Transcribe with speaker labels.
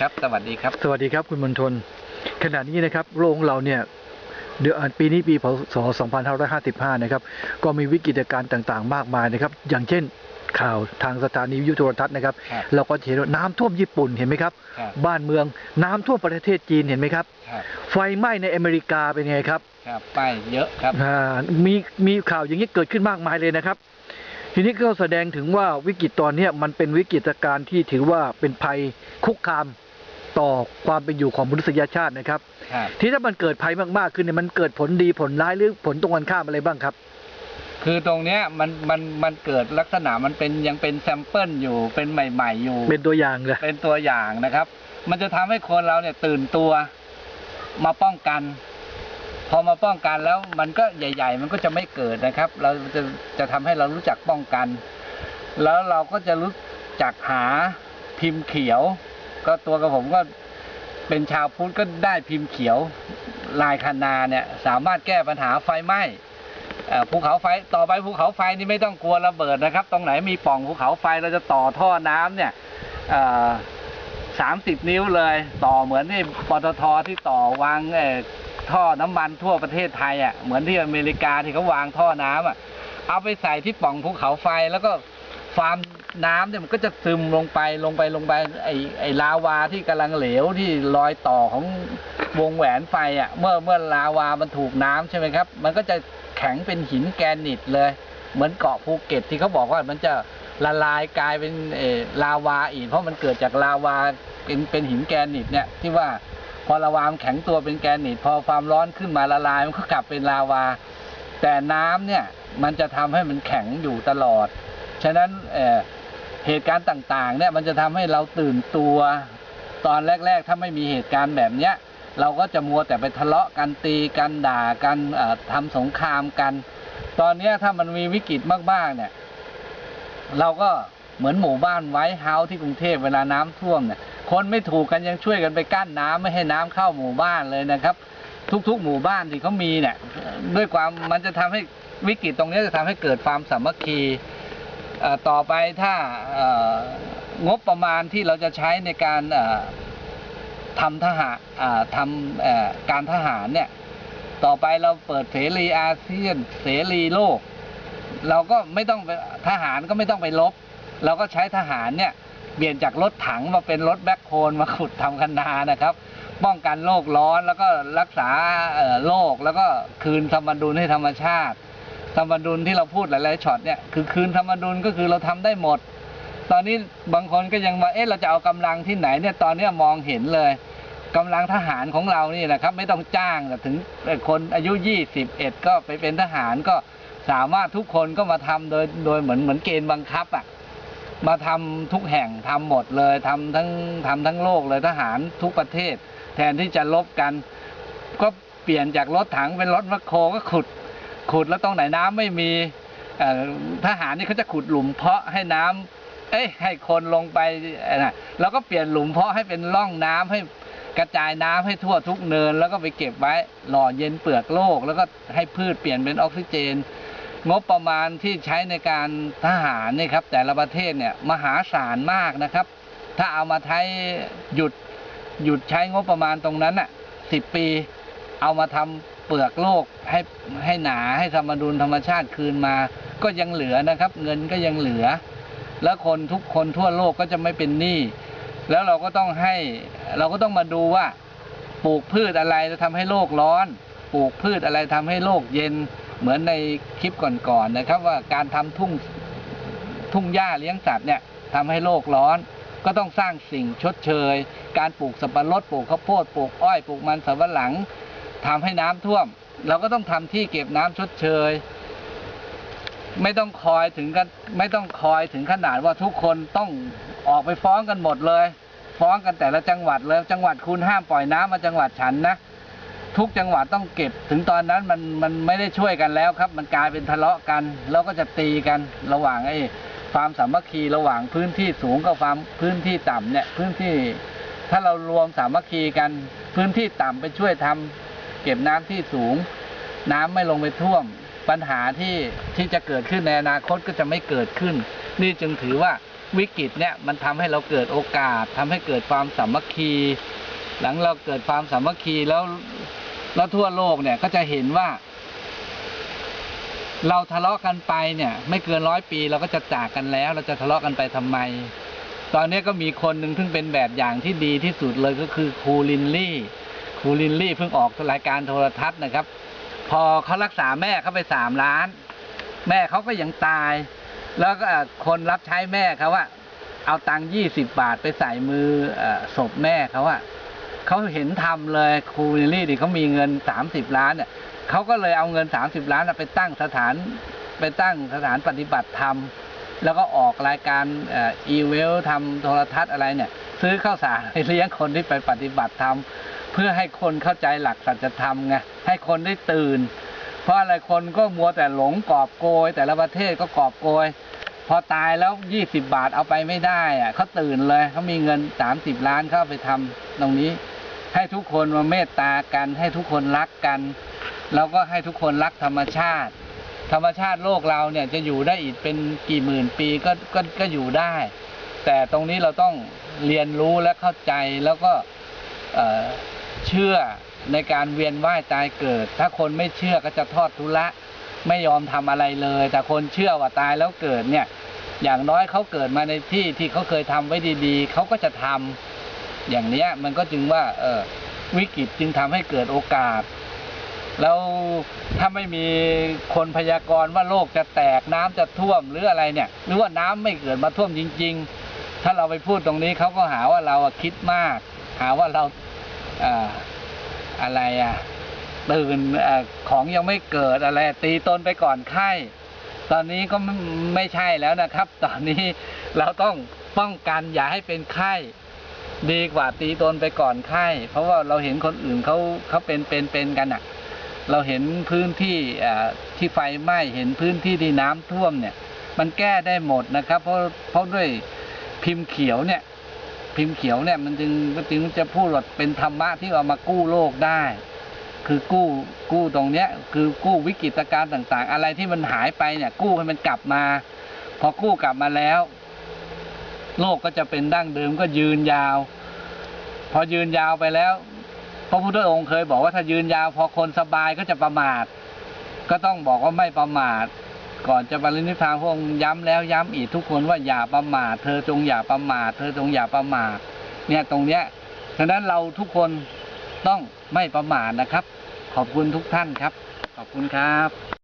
Speaker 1: ครับ สวัสดีครับ
Speaker 2: สวัสดีครับคุณมนทน ขณะนี้นะครับโลกของเราเนี่ยเดือนปีนี้ปีพศ 2555 นะครับ ก็มีวิกฤตการณ์ต่างๆ มากมายนะครับ อย่างเช่นข่าวทางสถานีวิทยุโทรทัศน์นะครับ
Speaker 1: ครับ
Speaker 2: เราก็เห็นว่าน้ำท่วมญี่ปุ่นเห็นไหมครับ
Speaker 1: ครับ
Speaker 2: บ้านเมืองน้ำท่วมประเทศจีนเห็นไหมครับ
Speaker 1: ครับ
Speaker 2: ไฟไหม้ในอเมริกาเป็นไงครับ
Speaker 1: ครับป้ายเยอะครับ
Speaker 2: อ่ามีมีข่าวอย่างนี้เกิดขึ้นมากมายเลยนะครับ ทีนี้ก็แสดงถึงว่าวิกฤตตอนเนี้ยมันเป็นวิกฤตการณ์ที่ถือว่าเป็นภัยคุกคาม ต่อความเป็นอยู่ของมนุษยชาตินะครับ
Speaker 1: ครับ
Speaker 2: ที่ถ้ามันเกิดภัยมากๆขึ้นเนี่ยมันเกิดผลดีผลร้ายหรือผลตรงกันข้ามอะไรบ้างครับ
Speaker 1: คือตรงเนี้ยมันมันมันเกิดลักษณะมันเป็นยังเป็นแซมเปิลอยู่เป็นใหม่ ๆ อยู่
Speaker 2: เป็นตัวอย่างเลย
Speaker 1: เป็นตัวอย่างนะครับ มันจะทำให้คนเราเนี่ยตื่นตัวมาป้องกัน พอมาป้องกันแล้วมันก็ใหญ่ ๆ มันก็จะไม่เกิดนะครับ เราจะจะทำให้เรารู้จักป้องกัน แล้วเราก็จะรู้จักหาพิมพ์เขียว ก็ตัวกับผมก็เป็นชาวพุทธก็ได้พิมพ์เขียวลายคานาเนี่ย สามารถแก้ปัญหาไฟไหม้ภูเขาไฟต่อไปภูเขาไฟนี่ไม่ต้องกลัวระเบิดนะครับ ตรงไหนมีป่องภูเขาไฟเราจะต่อท่อน้ำเนี่ยสามสิบนิ้วเลย ต่อเหมือนที่ปตทที่ต่อวางท่อน้ำมันทั่วประเทศไทยอะเหมือนที่อเมริกาที่เขาวางท่อน้ำอะเอาไปใส่ที่ป่องภูเขาไฟแล้วก็ฟาร์ม น้ำเนี่ยมันก็จะซึมลงไปลงไปลงไปไอไอลาวาที่กำลังเหลวที่รอยต่อของวงแหวนไฟอะเมื่อเมื่อลาวามันถูกน้ำใช่ไหมครับ มันก็จะแข็งเป็นหินแกรนิตเลย เหมือนเกาะภูเก็ตที่เขาบอกว่ามันจะละลายกลายเป็นเออลาวาอีกเพราะมันเกิดจากลาวาเป็นเป็นหินแกรนิตเนี่ยที่ว่าพอลาวามนแข็งตัวเป็นแกรนิตพอความร้อนขึ้นมาละลายมันก็กลับเป็นลาวา แต่น้ำเนี่ยมันจะทำให้มันแข็งอยู่ตลอด ฉะนั้นเอ่อ เหตุการณ์ต่างๆเนี่ยมันจะทำให้เราตื่นตัว ตอนแรก ๆ ถ้าไม่มีเหตุการณ์แบบเนี้ยเราก็จะมัวแต่ไปทะเลาะกันตีกันด่ากันเอ่อทำสงครามกัน ตอนเนี้ยถ้ามันมีวิกฤตมากๆเนี่ย เราก็เหมือนหมู่บ้านไวท์เฮาส์ที่กรุงเทพเวลาน้ำท่วมเนี่ยคนไม่ถูกกันยังช่วยกันไปกั้นน้ำไม่ให้น้ำเข้าหมู่บ้านเลยนะครับ ทุกๆ หมู่บ้านที่เขามีเนี่ยด้วยความมันจะทำให้วิกฤตตรงนี้จะทำให้เกิดความสามัคคี ต่อไปถ้างบประมาณที่เราจะใช้ในการทำทหารทำการทหารเนี่ย ต่อไปเราเปิดเสรีอาเซียนเสรีโลก เราก็ไม่ต้องทหารก็ไม่ต้องไปลบ เราก็ใช้ทหารเนี่ยเปลี่ยนจากรถถังมาเป็นรถแบ็คโฮลมาขุดทำคันนานะครับ ป้องกันโลกร้อนแล้วก็รักษาโลกแล้วก็คืนสมดุลให้ธรรมชาติ สมดุลที่เราพูดหลายๆช็อตเนี่ยคือคืนสมดุลก็คือเราทำได้หมด ตอนนี้บางคนก็ยังมาเอ๊ะเราจะเอากำลังที่ไหนเนี่ยตอนนี้มองเห็นเลยกำลังทหารของเรานี่นะครับ ไม่ต้องจ้างแต่ถึงคนอายุ 21 ก็ไปเป็นทหารก็สามารถทุกคนก็มาทำโดยโดยเหมือนเหมือนเกณฑ์บังคับอะมาทำทุกแห่งทำหมดเลยทำทั้งทำทั้งโลกเลยทหารทุกประเทศ แทนที่จะลบกัน ก็เปลี่ยนจากรถถังเป็นรถแมคโคก็ขุด ขุดแล้วตรงไหนน้ำไม่มีทหารนี่เขาจะขุดหลุมเพาะให้น้ำเอ้ยให้คนลงไปนะแล้วก็เปลี่ยนหลุมเพาะให้เป็นร่องน้ำให้กระจายน้ำให้ทั่วทุกเนิน แล้วก็ไปเก็บไว้หล่อเย็นเปลือกโลก แล้วก็ให้พืชเปลี่ยนเป็นออกซิเจน งบประมาณที่ใช้ในการทหารนี่ครับ แต่ละประเทศเนี่ยมหาศาลมากนะครับ ถ้าเอามาใช้หยุดหยุดใช้งบประมาณตรงนั้นอะสิบปี เอามาทำ เปลือกโลกให้ให้หนาให้สมดุลธรรมชาติคืนมา ก็ยังเหลือนะครับ เงินก็ยังเหลือ แล้วคนทุกคนทั่วโลกก็จะไม่เป็นหนี้แล้วเราก็ต้องให้เราก็ต้องมาดูว่า ปลูกพืชอะไรจะทำให้โลกร้อน ปลูกพืชอะไรทำให้โลกเย็นเหมือนในคลิปก่อนๆนะครับ ว่าการทำทุ่งทุ่งหญ้าเลี้ยงสัตว์เนี่ยทำให้โลกร้อน ก็ต้องสร้างสิ่งชดเชย การปลูกสับปะรดปลูกข้าวโพดปลูกอ้อยปลูกมันสำปะหลัง ทำให้น้ำท่วม เราก็ต้องทำที่เก็บน้ำชดเชย ไม่ต้องคอยถึงกันไม่ต้องคอยถึงขนาดว่าทุกคนต้องออกไปฟ้องกันหมดเลย ฟ้องกันแต่ละจังหวัดเลยจังหวัดคุณห้ามปล่อยน้ำมาจังหวัดฉันนะทุกจังหวัดต้องเก็บถึงตอนนั้นมันมันไม่ได้ช่วยกันแล้วครับ มันกลายเป็นทะเลาะกัน แล้วก็จะตีกันระหว่างไอ้ความสามัคคีระหว่างพื้นที่สูงกับความพื้นที่ต่ำเนี่ยพื้นที่ถ้าเรารวมสามัคคีกัน พื้นที่ต่ำไปช่วยทำ เก็บน้ำที่สูง น้ำไม่ลงไปท่วม ปัญหาที่ที่จะเกิดขึ้นในอนาคตก็จะไม่เกิดขึ้น นี่จึงถือว่าวิกฤตเนี่ยมันทำให้เราเกิดโอกาสทำให้เกิดความสามัคคี หลังเราเกิดความสามัคคีแล้วแล้วทั่วโลกเนี่ยก็จะเห็นว่า เราทะเลาะกันไปเนี่ย ไม่เกินร้อยปีเราก็จะจากกันแล้ว เราจะทะเลาะกันไปทำไม ตอนนี้ก็มีคนหนึ่งซึ่งเป็นแบบอย่างที่ดีที่สุดเลยก็คือครูลินลี่ รูลินลี่เพิ่งออกรายการโทรทัศน์นะครับ พอเขารักษาแม่เขาไปสามล้าน แม่เขาก็ยังตาย แล้วก็คนรับใช้แม่เขาว่าเอาตังค์ยี่สิบบาทไปใส่มือศพแม่เขาอะเขาเห็นทำเลยครูลินลี่ดิเขามีเงินสามสิบล้านเนี่ยเขาก็เลยเอาเงินสามสิบล้านไปตั้งสถานไปตั้งสถานปฏิบัติธรรม แล้วก็ออกรายการอีเวลทำโทรทัศน์อะไรเนี่ย ซื้อข้าวสารเลี้ยงคนที่ไปปฏิบัติธรรม เพื่อให้คนเข้าใจหลักสัจธรรมไงให้คนได้ตื่น เพราะอะไรคนก็มัวแต่หลงกอบโกย แต่ละประเทศก็กอบโกย พอตายแล้วยี่สิบาทเอาไปไม่ได้อะเขาตื่นเลยเขามีเงินสามสิบล้านเข้าไปทำตรงนี้ ให้ทุกคนมาเมตตากัน ให้ทุกคนรักกัน แล้วก็ให้ทุกคนรักธรรมชาติ ธรรมชาติโลกเราเนี่ยจะอยู่ได้อีกเป็นกี่หมื่นปีก็ก็ก็อยู่ได้ แต่ตรงนี้เราต้องเรียนรู้และเข้าใจแล้วก็ เชื่อในการเวียนว่ายตายเกิด ถ้าคนไม่เชื่อก็จะทอดทุละไม่ยอมทำอะไรเลย แต่คนเชื่อว่าตายแล้วเกิดเนี่ย อย่างน้อยเขาเกิดมาในที่ที่เขาเคยทำไว้ดีๆเขาก็จะทำอย่างเนี้ย มันก็จึงว่า เออวิกฤตจึงทำให้เกิดโอกาส แล้วถ้าไม่มีคนพยากรณ์ว่าโลกจะแตกน้ำจะท่วมหรืออะไรเนี่ย หรือว่าน้ำไม่เกิดมาท่วมจริง ๆ ถ้าเราไปพูดตรงนี้เขาก็หาว่าเราคิดมาก หาว่าเรา อ่าอะไรอะตื่นอของยังไม่เกิดอะไร ตีตนไปก่อนไข้ ตอนนี้ก็ไม่ใช่แล้วนะครับ ตอนนี้เราต้องป้องกันอย่าให้เป็นไข้ ดีกว่าตีตนไปก่อนไข้ เพราะว่าเราเห็นคนอื่นเขาเขาเป็นเป็นเป็นกันอะ เราเห็นพื้นที่ที่ไฟไหม้เห็นพื้นที่ที่น้ำท่วมเนี่ย มันแก้ได้หมดนะครับ เพราะเพราะด้วยพิมพ์เขียวเนี่ย พิมพ์เขียวเนี่ยมันจึงจึงจะพูดว่าเป็นธรรมะที่เอามากู้โลกได้ คือกู้กู้ตรงเนี้ย คือกู้วิกฤตการณ์ต่าง ๆ อะไรที่มันหายไปเนี่ย กู้ให้มันกลับมา พอกู้กลับมาแล้ว โลกก็จะเป็นดั้งเดิมก็ยืนยาว พอยืนยาวไปแล้ว พระพุทธองค์เคยบอกว่าถ้ายืนยาว พอคนสบายก็จะประมาท ก็ต้องบอกว่าไม่ประมาท ก่อนจะบรรลุนิพพานพระองค์ย้ำแล้วย้ำอีกทุกคนว่าอย่าประมาทเธอจงอย่าประมาทเธอจงอย่าประมาทเนี่ยตรงเนี้ยฉะนั้นเราทุกคนต้องไม่ประมาทนะครับ ขอบคุณทุกท่านครับ ขอบคุณครับ